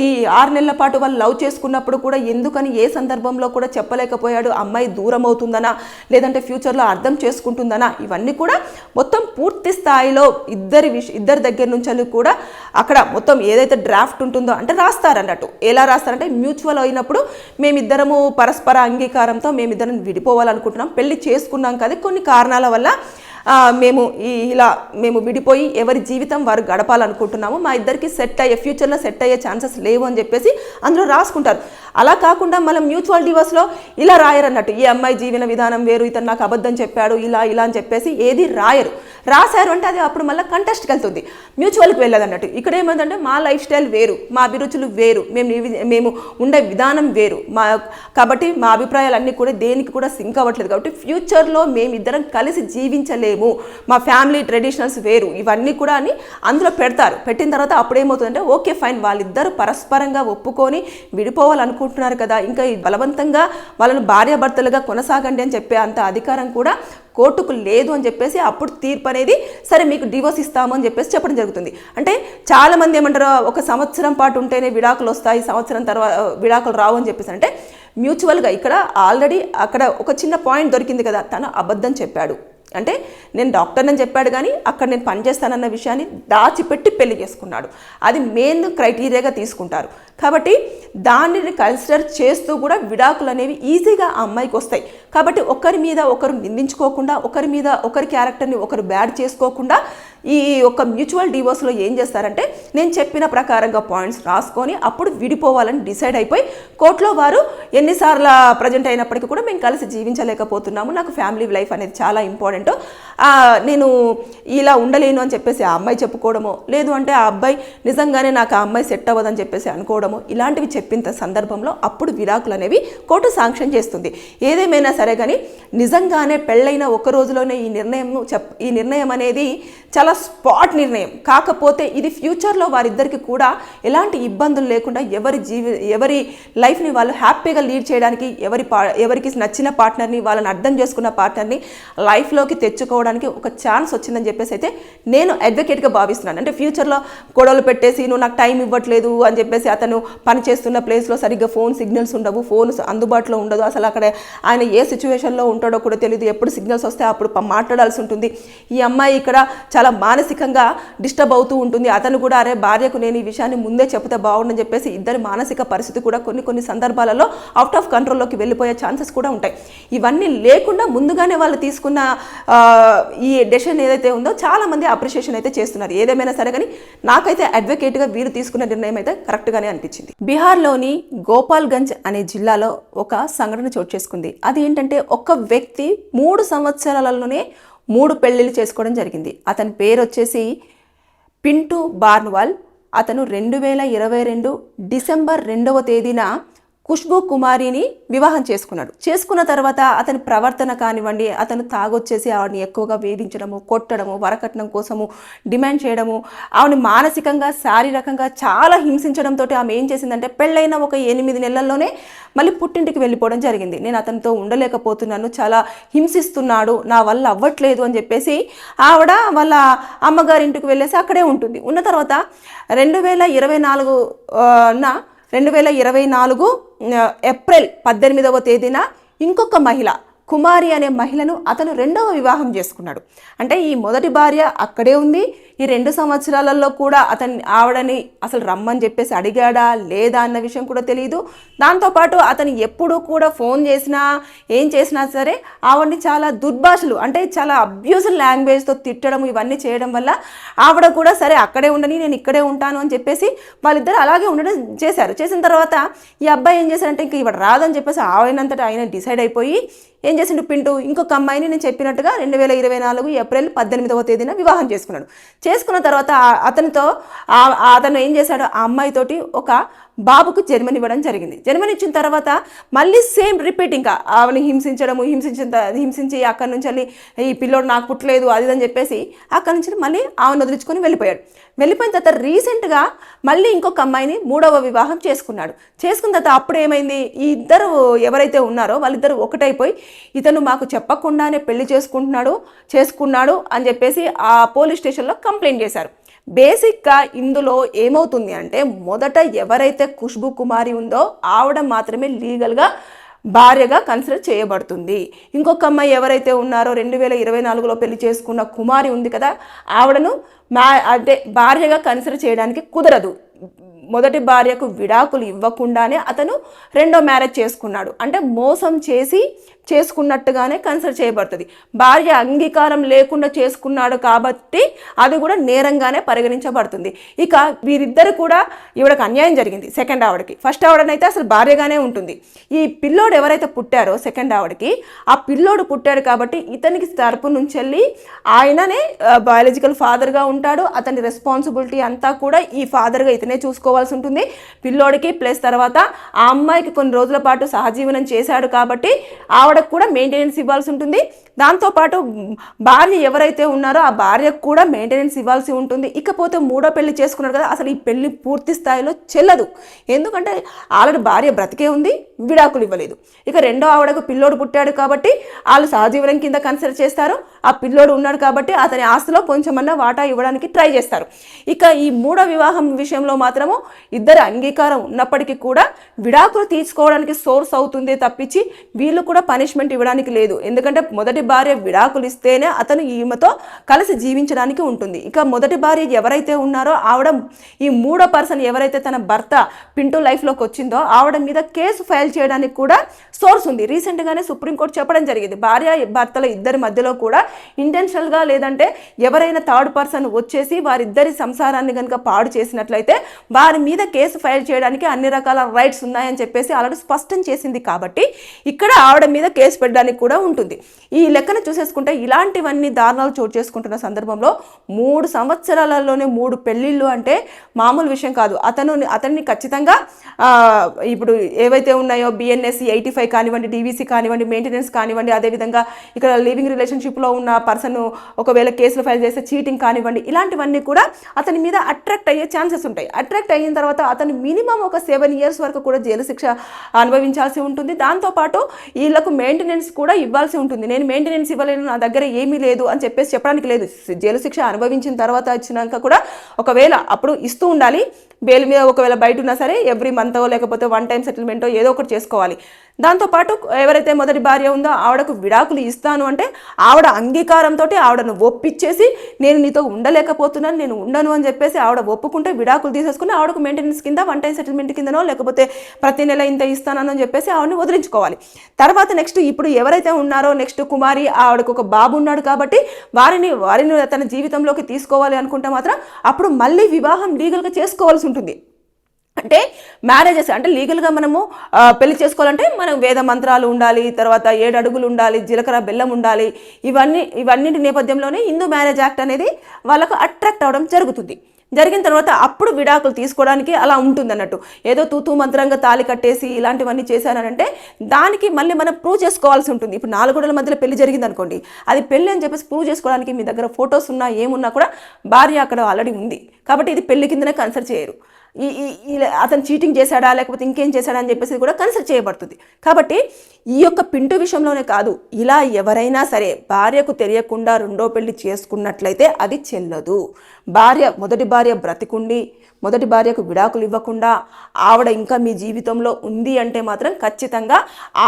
ఈ ఆరు నెలల పాటు వాళ్ళు లవ్ చేసుకున్నప్పుడు కూడా ఎందుకని ఏ సందర్భంలో కూడా చెప్పలేకపోయాడు అమ్మాయి దూరం అవుతుందనా లేదంటే ఫ్యూచర్లో అర్థం చేసుకుంటుందనా ఇవన్నీ కూడా మొత్తం పూర్తి స్థాయిలో ఇద్దరి విష ఇద్దరి దగ్గర నుంచి కూడా కూడా అక్కడ మొత్తం ఏదైతే డ్రాఫ్ట్ ఉంటుందో అంటే రాస్తారన్నట్టు. ఎలా రాస్తారంటే మ్యూచువల్ అయినప్పుడు మేమిద్దరము పరస్పర అంగీకారంతో మేమిద్దరం విడిపోవాలనుకుంటున్నాం. పెళ్ళి చేసుకున్నాం కదా కొన్ని కారణాల వల్ల మేము ఈ ఇలా మేము విడిపోయి ఎవరి జీవితం వారు గడపాలనుకుంటున్నాము మా ఇద్దరికి సెట్ అయ్యే ఫ్యూచర్లో సెట్ అయ్యే ఛాన్సెస్ లేవు అని చెప్పేసి అందులో రాసుకుంటారు. అలా కాకుండా మనం మ్యూచువల్ డివోర్స్లో ఇలా రాయరన్నట్టు ఈ అమ్మాయి జీవన విధానం వేరు ఇతను నాకు అబద్ధం చెప్పాడు ఇలా ఇలా అని చెప్పేసి ఏది రాయరు. రాశారు అంటే అది అప్పుడు మళ్ళీ కంటెస్ట్కి వెళ్తుంది. మ్యూచువల్కి వెళ్ళదు అన్నట్టు ఇక్కడ ఏమైందంటే మా లైఫ్ స్టైల్ వేరు మా అభిరుచులు వేరు మేము మేము ఉండే విధానం వేరు. మా కాబట్టి మా అభిప్రాయాలన్నీ కూడా దేనికి కూడా సింక్ అవ్వట్లేదు. కాబట్టి ఫ్యూచర్లో మేమిద్దరం కలిసి జీవించలేము మా ఫ్యామిలీ ట్రెడిషనల్స్ వేరు. ఇవన్నీ కూడా అని అందులో పెడతారు. పెట్టిన తర్వాత అప్పుడు ఏమవుతుందంటే ఓకే ఫైన్. వాళ్ళిద్దరు పరస్పరంగా ఒప్పుకొని విడిపోవాలనుకుంటున్నారు కదా. ఇంకా బలవంతంగా వాళ్ళని భార్యాభర్తలుగా కొనసాగండి అని చెప్పే అంత అధికారం కూడా కోర్టుకు లేదు అని చెప్పేసి అప్పుడు తీర్పు అనేది సరే మీకు డివోర్స్ ఇస్తాము అని చెప్పేసి చెప్పడం జరుగుతుంది. అంటే చాలామంది ఏమంటారు ఒక సంవత్సరం పాటు ఉంటేనే విడాకులు వస్తాయి సంవత్సరం తర్వాత విడాకులు రావు అని చెప్పేసి అంటే మ్యూచువల్గా ఇక్కడ ఆల్రెడీ అక్కడ ఒక చిన్న పాయింట్ దొరికింది కదా. తను అబద్ధం చెప్పాడు. అంటే నేను డాక్టర్ అని చెప్పాడు కానీ అక్కడ నేను పనిచేస్తానన్న విషయాన్ని దాచిపెట్టి పెళ్ళి చేసుకున్నాడు. అది మెయిన్ క్రైటీరియాగా తీసుకుంటారు. కాబట్టి దానిని కన్సిడర్ చేస్తూ కూడా విడాకులు అనేవి ఈజీగా ఆ అమ్మాయికి వస్తాయి. కాబట్టి ఒకరి మీద ఒకరు నిందించుకోకుండా ఒకరి మీద ఒకరి క్యారెక్టర్ని ఒకరు బ్యాడ్ చేసుకోకుండా ఈ యొక్క మ్యూచువల్ డివోర్స్లో ఏం చేస్తారంటే నేను చెప్పిన ప్రకారంగా పాయింట్స్ రాసుకొని అప్పుడు విడిపోవాలని డిసైడ్ అయిపోయి కోర్టులో వారు ఎన్నిసార్లు ప్రజెంట్ అయినప్పటికీ కూడా మేము కలిసి జీవించలేకపోతున్నాము నాకు ఫ్యామిలీ లైఫ్ అనేది చాలా ఇంపార్టెంట్ నేను ఇలా ఉండలేను అని చెప్పేసి ఆ అమ్మాయి చెప్పుకోవడమో లేదు అంటే ఆ అబ్బాయి నిజంగానే నాకు ఆ అమ్మాయి సెట్ అవ్వదని చెప్పేసి అనుకోవడం అనుకోవడము ఇలాంటివి చెప్పిన సందర్భంలో అప్పుడు విడాకులు అనేవి కోర్టు శాంక్షన్ చేస్తుంది. ఏదేమైనా సరే కానీ నిజంగానే పెళ్ళైన ఒక రోజులోనే ఈ నిర్ణయం చెప్ ఈ నిర్ణయం అనేది చాలా స్పాట్ నిర్ణయం. కాకపోతే ఇది ఫ్యూచర్లో వారిద్దరికి కూడా ఎలాంటి ఇబ్బందులు లేకుండా ఎవరి జీవి ఎవరి లైఫ్ని వాళ్ళు హ్యాపీగా లీడ్ చేయడానికి ఎవరి పా ఎవరికి నచ్చిన పార్ట్నర్ని వాళ్ళని అర్థం చేసుకున్న పార్ట్నర్ని లైఫ్లోకి తెచ్చుకోవడానికి ఒక ఛాన్స్ వచ్చిందని చెప్పేసి అయితే నేను అడ్వకేట్గా భావిస్తున్నాను. అంటే ఫ్యూచర్లో గొడవలు పెట్టేసి నువ్వు నాకు టైం ఇవ్వట్లేదు అని చెప్పేసి అతను పని పనిచేస్తున్న ప్లేస్లో సరిగ్గా ఫోన్ సిగ్నల్స్ ఉండవు ఫోన్ అందుబాటులో ఉండదు. అసలు అక్కడ ఆయన ఏ సిచ్యువేషన్లో ఉంటాడో కూడా తెలియదు ఎప్పుడు సిగ్నల్స్ వస్తే అప్పుడు మాట్లాడాల్సి ఉంటుంది. ఈ అమ్మాయి ఇక్కడ చాలా మానసికంగా డిస్టర్బ్ అవుతూ ఉంటుంది. అతను కూడా అరే భార్యకు నేను ఈ విషయాన్ని ముందే చెప్తే బాగుండని చెప్పేసి ఇద్దరి మానసిక పరిస్థితి కూడా కొన్ని కొన్ని సందర్భాలలో అవుట్ ఆఫ్ కంట్రోల్లోకి వెళ్ళిపోయే ఛాన్సెస్ కూడా ఉంటాయి. ఇవన్నీ లేకుండా ముందుగానే వాళ్ళు తీసుకున్న ఈ డెసిషన్ ఏదైతే ఉందో చాలా మంది అప్రిషియేషన్ అయితే చేస్తున్నారు. ఏదేమైనా సరే కానీ నాకైతే అడ్వకేట్గా వీరు తీసుకున్న నిర్ణయం అయితే కరెక్ట్గానే అనిపించింది బీహార్లోని గోపాల్గంజ్ అనే జిల్లాలో ఒక సంఘటన చోటు చేసుకుంది. అది ఏంటంటే ఒక వ్యక్తి మూడు సంవత్సరాలలోనే మూడు పెళ్ళిళ్ళు చేసుకోవడం జరిగింది. అతని పేరు వచ్చేసి పింటూ బార్న్వాల్. అతను రెండు వేల ఇరవై రెండు డిసెంబర్ రెండవ తేదీన ఖుష్బు కుమారిని వివాహం చేసుకున్నాడు. చేసుకున్న తర్వాత అతని ప్రవర్తన కానివ్వండి అతను తాగొచ్చేసి ఆవిడని ఎక్కువగా వేధించడము కొట్టడము వరకట్నం కోసము డిమాండ్ చేయడము ఆవిడని మానసికంగా శారీరకంగా చాలా హింసించడంతో ఆమె ఏం చేసిందంటే పెళ్ళైన ఒక ఎనిమిది నెలల్లోనే మళ్ళీ పుట్టింటికి వెళ్ళిపోవడం జరిగింది. నేను అతనితో ఉండలేకపోతున్నాను చాలా హింసిస్తున్నాడు నా వల్ల అవ్వట్లేదు అని చెప్పేసి ఆవిడ వాళ్ళ అమ్మగారింటికి వెళ్ళేసి అక్కడే ఉంటుంది. ఉన్న తర్వాత రెండు వేల ఇరవై నాలుగు నా రెండు వేల ఇరవై నాలుగు ఏప్రిల్ పద్దెనిమిదవ తేదీన ఇంకొక మహిళ కుమారి అనే మహిళను అతను రెండవ వివాహం చేసుకున్నాడు. అంటే ఈ మొదటి భార్య అక్కడే ఉంది ఈ రెండు సంవత్సరాలలో కూడా అతన్ని ఆవిడని అసలు రమ్మని చెప్పేసి అడిగాడా లేదా అన్న విషయం కూడా తెలియదు దాంతోపాటు అతను ఎప్పుడు కూడా ఫోన్ చేసినా ఏం చేసినా సరే ఆవిడని చాలా దుర్భాషలు అంటే చాలా అబ్యూజివ్ లాంగ్వేజ్తో తిట్టడం ఇవన్నీ చేయడం వల్ల ఆవిడ కూడా సరే అక్కడే ఉండని నేను ఇక్కడే ఉంటాను అని చెప్పేసి వాళ్ళిద్దరు అలాగే ఉండడం చేశారు. చేసిన తర్వాత ఈ అబ్బాయి ఏం చేశారంటే ఇంక ఇవాడు రాదని చెప్పేసి ఆవిడనంతటా ఆయన డిసైడ్ అయిపోయి ఏం చేసిండు పింటూ ఇంకొక అమ్మాయిని నేను చెప్పినట్టుగా రెండు వేల ఇరవై నాలుగు ఏప్రిల్ పద్దెనిమిదవ తేదీన వివాహం చేసుకున్నాడు. చేసుకున్న తర్వాత అతనితో ఆ- అతను ఏం చేశాడు? ఆ అమ్మాయితోటి ఒక బాబుకు జన్మని ఇవ్వడం జరిగింది. జన్మనిచ్చిన తర్వాత మళ్ళీ సేమ్ రిపీట్ ఇంకా ఆవిని హింసించడము హింసించిన హింసించి అక్కడి నుంచి వెళ్ళి ఈ పిల్లోడు నాకు పుట్టలేదు అది అని చెప్పేసి అక్కడి నుంచి మళ్ళీ ఆమెను వదిలించుకొని వెళ్ళిపోయాడు. వెళ్ళిపోయిన తర్వాత రీసెంట్గా మళ్ళీ ఇంకొక అమ్మాయిని మూడవ వివాహం చేసుకున్నాడు. చేసుకున్న తర్వాత అప్పుడు ఏమైంది? ఈ ఇద్దరు ఎవరైతే ఉన్నారో వాళ్ళిద్దరు ఒకటైపోయి ఇతను మాకు చెప్పకుండానే పెళ్ళి చేసుకుంటున్నాడు చేసుకున్నాడు అని చెప్పేసి ఆ పోలీస్ స్టేషన్లో కంప్లైంట్ చేశారు. బేసిక్గా ఇందులో ఏమవుతుంది అంటే మొదట ఎవరైతే ఖుష్బు కుమారి ఉందో ఆవిడ మాత్రమే లీగల్గా భార్యగా కన్సిడర్ చేయబడుతుంది. ఇంకొక అమ్మాయి ఎవరైతే ఉన్నారో రెండు వేల ఇరవై నాలుగులో పెళ్ళి చేసుకున్న కుమారి ఉంది కదా ఆవిడను మ్యా అంటే భార్యగా కన్సిడర్ చేయడానికి కుదరదు. మొదటి భార్యకు విడాకులు ఇవ్వకుండానే అతను రెండో మ్యారేజ్ చేసుకున్నాడు. అంటే మోసం చేసి చేసుకున్నట్టుగానే కన్సిడర్ చేయబడుతుంది. భార్య అంగీకారం లేకుండా చేసుకున్నాడు కాబట్టి అది కూడా నేరంగానే పరిగణించబడుతుంది. ఇక వీరిద్దరు కూడా ఈవిడకు అన్యాయం జరిగింది సెకండ్ ఆవిడకి. ఫస్ట్ ఆవిడనైతే అసలు భార్యగానే ఉంటుంది. ఈ పిల్లోడు ఎవరైతే పుట్టారో సెకండ్ ఆవిడకి ఆ పిల్లోడు పుట్టాడు కాబట్టి ఇతనికి తరపు నుంచి వెళ్ళి ఆయననే బయాలజికల్ ఫాదర్గా ఉంటాడు. అతని రెస్పాన్సిబిలిటీ అంతా కూడా ఈ ఫాదర్గా ఇతనే చూసుకోవాల్సి ఉంటుంది. పిల్లోడికి ప్లస్ తర్వాత ఆ అమ్మాయికి కొన్ని రోజుల పాటు సహజీవనం చేశాడు కాబట్టి ప్రోడక్ట్ కూడా మెయింటెనెన్స్ ఇవ్వాల్సి ఉంటుంది. దాంతోపాటు భార్య ఎవరైతే ఉన్నారో ఆ భార్యకు కూడా మెయింటెనెన్స్ ఇవ్వాల్సి ఉంటుంది. ఇకపోతే మూడో పెళ్ళి చేసుకున్నారు కదా అసలు ఈ పెళ్ళి పూర్తి స్థాయిలో చెల్లదు. ఎందుకంటే ఆల్రెడీ భార్య బ్రతికే ఉంది విడాకులు ఇవ్వలేదు. ఇక రెండో ఆవిడకు పిల్లోడు పుట్టాడు కాబట్టి వాళ్ళు సహజీవనం కింద కన్సిడర్ చేస్తారు. ఆ పిల్లోడు ఉన్నాడు కాబట్టి అతని ఆస్తిలో కొంచెమన్నా వాటా ఇవ్వడానికి ట్రై చేస్తారు. ఇక ఈ మూడో వివాహం విషయంలో మాత్రము ఇద్దరు అంగీకారం ఉన్నప్పటికీ కూడా విడాకులు తీసుకోవడానికి సోర్స్ అవుతుందే తప్పించి వీళ్ళు కూడా పనిష్మెంట్ ఇవ్వడానికి లేదు. ఎందుకంటే మొదటి భార్య విడాకులిస్తేనే అతను ఈమెతో కలిసి జీవించడానికి ఉంటుంది. ఇక మొదటి భార్య ఎవరైతే ఉన్నారో ఆవిడ ఈ మూడో పర్సన్ ఎవరైతే తన భర్త పింటూ లైఫ్లోకి వచ్చిందో ఆవిడ మీద కేసు ఫైల్ చేయడానికి కూడా సోర్స్ ఉంది. రీసెంట్గానే సుప్రీంకోర్టు చెప్పడం జరిగింది. భార్య భర్తల ఇద్దరి మధ్యలో కూడా ఇంటెన్షనల్గా లేదంటే ఎవరైనా థర్డ్ పర్సన్ వచ్చేసి వారిద్దరి సంసారాన్ని కనుక పాడు చేసినట్లయితే వారి మీద కేసు ఫైల్ చేయడానికి అన్ని రకాల రైట్స్ ఉన్నాయని చెప్పేసి ఆల్రెడీ స్పష్టం చేసింది కాబట్టి ఇక్కడ ఆవిడ మీద కేసు పెట్టడానికి కూడా ఉంటుంది. ఈ లెక్కన చూసేసుకుంటే ఇలాంటివన్నీ దారుణాలు చోటు చేసుకుంటున్న సందర్భంలో మూడు సంవత్సరాలలోనే మూడు పెళ్ళిళ్ళు అంటే మామూలు విషయం కాదు. అతను అతన్ని ఖచ్చితంగా ఇప్పుడు ఏవైతే ఉన్నాయో బిఎన్ఎస్సి ఎయిటీ ఫైవ్ కానివ్వండి డీవీసీ కానివ్వండి మెయింటెనెన్స్ కానివ్వండి అదేవిధంగా ఇక్కడ లివింగ్ రిలేషన్షిప్లో ఉన్న పర్సన్ ఒకవేళ కేసులు ఫైల్ చేస్తే చీటింగ్ కానివ్వండి ఇలాంటివన్నీ కూడా అతని మీద అట్రాక్ట్ అయ్యే ఛాన్సెస్ ఉంటాయి. అట్రాక్ట్ అయిన తర్వాత అతను మినిమం ఒక సెవెన్ ఇయర్స్ వరకు కూడా జైలు శిక్ష అనుభవించాల్సి ఉంటుంది. దాంతోపాటు వీళ్ళకు మెయింటెనెన్స్ కూడా ఇవ్వాల్సి ఉంటుంది. నేను మెయింటెనెన్స్ ఇవ్వలేను నా దగ్గర ఏమీ లేదు అని చెప్పేసి చెప్పడానికి లేదు. జైలు శిక్ష అనుభవించిన తర్వాత వచ్చినాక కూడా ఒకవేళ అప్పుడు ఇస్తూ ఉండాలి. బెయిల్ మీద ఒకవేళ బయట ఉన్నా సరే ఎవ్రీ మంతో లేకపోతే వన్ టైం సెటిల్మెంటో ఏదో ఒకటి చేసుకోవాలి. దాంతోపాటు ఎవరైతే మొదటి భార్య ఉందో ఆవిడకు విడాకులు ఇస్తాను అంటే ఆవిడ అంగీకారంతో ఆవిడను ఒప్పించేసి నేను నీతో ఉండలేకపోతున్నాను నేను ఉండను అని చెప్పేసి ఆవిడ ఒప్పుకుంటే విడాకులు తీసేసుకుని ఆవిడకు మెయింటెనెన్స్ కింద వన్ టైం సెటిల్మెంట్ కిందనో లేకపోతే ప్రతి నెల ఇంత ఇస్తానని చెప్పేసి ఆవిడని వదిలించుకోవాలి. తర్వాత నెక్స్ట్ ఇప్పుడు ఎవరైతే ఉన్నారో నెక్స్ట్ కుమారి ఆవిడకు ఒక బాబు ఉన్నాడు కాబట్టి వారిని వారిని తన జీవితంలోకి తీసుకోవాలి అనుకుంటే మాత్రం అప్పుడు మళ్ళీ వివాహం లీగల్గా చేసుకోవాల్సి ఉంటుంది. అంటే మ్యారేజెస్ అంటే లీగల్గా మనము పెళ్ళి చేసుకోవాలంటే మనం వేద మంత్రాలు ఉండాలి తర్వాత ఏడు అడుగులు ఉండాలి జీలకర్ర బెల్లం ఉండాలి. ఇవన్నీ ఇవన్నింటి నేపథ్యంలోనే హిందూ మ్యారేజ్ యాక్ట్ అనేది వాళ్ళకు అట్రాక్ట్ అవ్వడం జరుగుతుంది. జరిగిన తర్వాత అప్పుడు విడాకులు తీసుకోవడానికి అలా ఉంటుంది అన్నట్టు. ఏదో తూతూ మంత్రంగా తాళి కట్టేసి ఇలాంటివన్నీ చేశానంటే దానికి మళ్ళీ మనం ప్రూవ్ చేసుకోవాల్సి ఉంటుంది. ఇప్పుడు నాలుగుల మధ్యలో పెళ్ళి జరిగింది అనుకోండి అది పెళ్ళి అని చెప్పేసి ప్రూవ్ చేసుకోవడానికి మీ దగ్గర ఫొటోస్ ఉన్నా ఏమున్నా కూడా భార్య అక్కడ ఆల్రెడీ ఉంది. కాబట్టి ఇది పెళ్ళి కిందనే కన్సిడర్ చేయరు. ఈ అతను చీటింగ్ చేశాడా లేకపోతే ఇంకేం చేశాడా అని చెప్పేసి కూడా కన్సిడర్ చేయబడుతుంది. కాబట్టి ఈ యొక్క పింటు విషయంలోనే కాదు ఇలా ఎవరైనా సరే భార్యకు తెలియకుండా రెండో పెళ్ళి చేసుకున్నట్లయితే అది చెల్లదు. భార్య మొదటి భార్య బ్రతికుండి మొదటి భార్యకు విడాకులు ఇవ్వకుండా ఆవిడ ఇంకా మీ జీవితంలో ఉంది అంటే మాత్రం ఖచ్చితంగా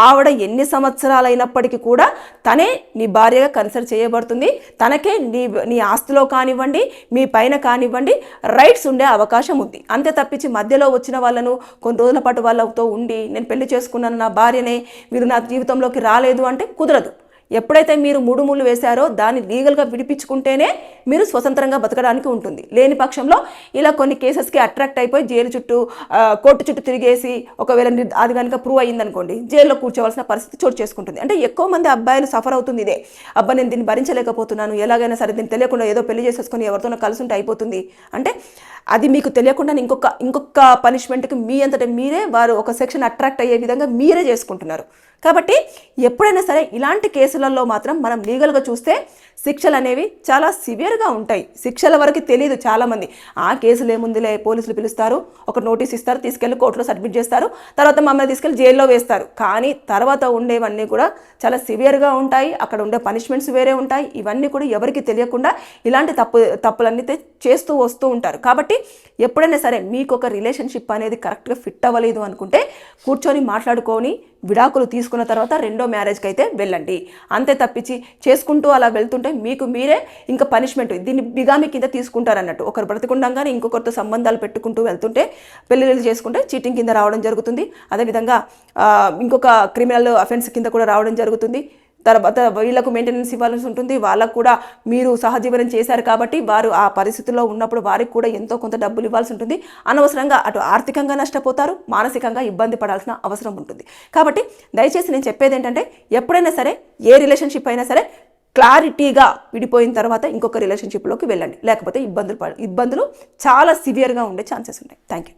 ఆవిడ ఎన్ని సంవత్సరాలైనప్పటికీ కూడా తనే నీ భార్యగా కన్సిడర్ చేయబడుతుంది. తనకే నీ నీ ఆస్తిలో కానివ్వండి మీ పైన కానివ్వండి రైట్స్ ఉండే అవకాశం ఉంది. అంతే తప్పించి మధ్యలో వచ్చిన వాళ్ళను కొన్ని రోజుల పాటు వాళ్ళతో ఉండి నేను పెళ్ళి చేసుకున్నాను నా భార్యనే మీరు నా జీవితంలోకి రాలేదు అంటే కుదరదు. ఎప్పుడైతే మీరు మూడు ముళ్ళు వేశారో దాన్ని లీగల్గా విడిపించుకుంటేనే మీరు స్వతంత్రంగా బతకడానికి ఉంటుంది. లేని పక్షంలో ఇలా కొన్ని కేసెస్కి అట్రాక్ట్ అయిపోయి జైలు చుట్టూ కోర్టు చుట్టూ తిరిగేసి ఒకవేళ అది కనుక ప్రూవ్ అయ్యిందనుకోండి జైల్లో కూర్చోవలసిన పరిస్థితి చోటు చేసుకుంటుంది. అంటే ఎక్కువ మంది అబ్బాయిలు సఫర్ అవుతుంది ఇదే. అబ్బా నేను దీన్ని భరించలేకపోతున్నాను ఎలాగైనా సరే దీన్ని తెలియకుండా ఏదో పెళ్ళి చేసేసుకొని ఎవరితోనో కలిసి ఉంటే అయిపోతుంది. అంటే అది మీకు తెలియకుండా ఇంకొక ఇంకొక పనిష్మెంట్కి మీ అంతటా మీరే వారు ఒక సెక్షన్ అట్రాక్ట్ అయ్యే విధంగా మీరే చేసుకుంటున్నారు. కాబట్టి ఎప్పుడైనా సరే ఇలాంటి కేసులలో మాత్రం మనం లీగల్గా చూస్తే శిక్షలు అనేవి చాలా సివియర్గా ఉంటాయి. శిక్షల వరకు తెలియదు చాలామంది. ఆ కేసులు ఏముందిలే పోలీసులు పిలుస్తారు ఒక నోటీస్ ఇస్తారు తీసుకెళ్ళి కోర్టులో సబ్మిట్ చేస్తారు తర్వాత మమ్మల్ని తీసుకెళ్ళి జైల్లో వేస్తారు. కానీ తర్వాత ఉండేవన్నీ కూడా చాలా సివియర్గా ఉంటాయి. అక్కడ ఉండే పనిష్మెంట్స్ వేరే ఉంటాయి. ఇవన్నీ కూడా ఎవరికి తెలియకుండా ఇలాంటి తప్పు తప్పులన్నీ చేస్తూ వస్తూ ఉంటారు. కాబట్టి ఎప్పుడైనా సరే మీకు ఒక రిలేషన్షిప్ అనేది కరెక్ట్గా ఫిట్ అవ్వలేదు అనుకుంటే కూర్చొని మాట్లాడుకొని విడాకులు తీసుకున్న తర్వాత రెండో మ్యారేజ్కి అయితే వెళ్ళండి. అంతే తప్పించి చేసుకుంటూ అలా వెళ్తుంటే మీకు మీరే ఇంకా పనిష్మెంట్ దీన్ని బిగామి కింద తీసుకుంటారన్నట్టు. ఒకరు బ్రతికుండగానే ఇంకొకరితో సంబంధాలు పెట్టుకుంటూ వెళ్తుంటే పెళ్ళిళ్ళు చేసుకుంటే చీటింగ్ కింద రావడం జరుగుతుంది. అదేవిధంగా ఇంకొక క్రిమినల్ అఫెన్స్ కింద కూడా రావడం జరుగుతుంది. తర్వాత వీళ్ళకు మెయింటెనెన్స్ ఇవ్వాల్సి ఉంటుంది. వాళ్ళకు కూడా మీరు సహజీవనం చేశారు కాబట్టి వారు ఆ పరిస్థితుల్లో ఉన్నప్పుడు వారికి కూడా ఎంతో కొంత డబ్బులు ఇవ్వాల్సి ఉంటుంది. అనవసరంగా అటు ఆర్థికంగా నష్టపోతారు. మానసికంగా ఇబ్బంది పడాల్సిన అవసరం ఉంటుంది. కాబట్టి దయచేసి నేను చెప్పేది ఏంటంటే ఎప్పుడైనా సరే ఏ రిలేషన్షిప్ అయినా సరే క్లారిటీగా విడిపోయిన తర్వాత ఇంకొక రిలేషన్షిప్లోకి వెళ్ళండి. లేకపోతే ఇబ్బందులు ఇబ్బందులు చాలా సివియర్గా ఉండే ఛాన్సెస్ ఉంటాయి థ్యాంక్ యూ